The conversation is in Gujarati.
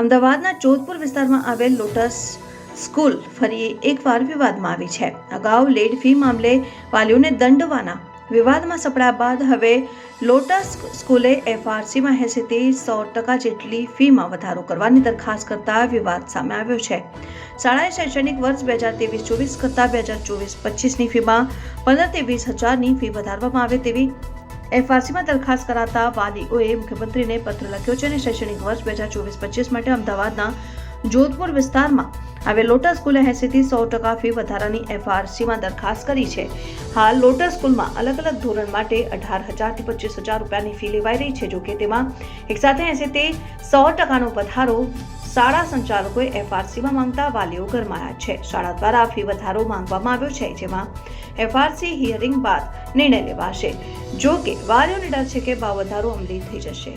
અમદાવાદના જોધપુર વિસ્તારમાં આવેલ લોટસ સ્કૂલ ફરી એકવાર વિવાદમાં આવી છે. અગાઉ લેડ ફી મામલે વાલીઓને દંડવાના વિવાદમાં સપડાયા બાદ હવે લોટસ સ્કૂલે એફઆરસીમાં એંસીથી સો ટકા જેટલી ફીમાં વધારો કરવાની દરખાસ્ત કરતા વિવાદ સામે આવ્યો છે. શાળાએ શૈક્ષણિક વર્ષ બે હજાર ત્રેવીસ ચોવીસ કરતાં બે હજાર ચોવીસ પચીસની ફીમાં પંદરથી વીસ હજારની ફી વધારવામાં આવે તેવી એફઆરસીમાં દરખાસ્ત કરાતા વાલીઓએ મુખ્યમંત્રીને પત્ર લખ્યો છે અને શૈક્ષણિક વર્ષ બે હજાર ચોવીસ પચીસ માટે અમદાવાદના જોધપુર વિસ્તારમાં હવે લોટસ સ્કૂલે એંસીથી સો ટકા ફી વધારાની એફઆરસીમાં દરખાસ્ત કરી છે. હાલ લોટસ સ્કૂલમાં અલગ અલગ ધોરણ માટે અઢાર હજારથી પચીસ હજાર રૂપિયાની ફી લેવાઈ રહી છે જોકે તેમાં એકસાથે એંસીથી સો ટકાનો વધારો શાળા સંચાલકોએ એફઆરસીમાં માંગતા વાલીઓ ગરમાયા છે. શાળા દ્વારા ફી વધારો માંગવામાં આવ્યો છે, જેમાં એફઆરસી હિયરિંગ બાદ નિર્ણય લેવાશે. જો કે વાલીઓને ડર છે કે ભાવ વધારો અમલી થઈ જશે.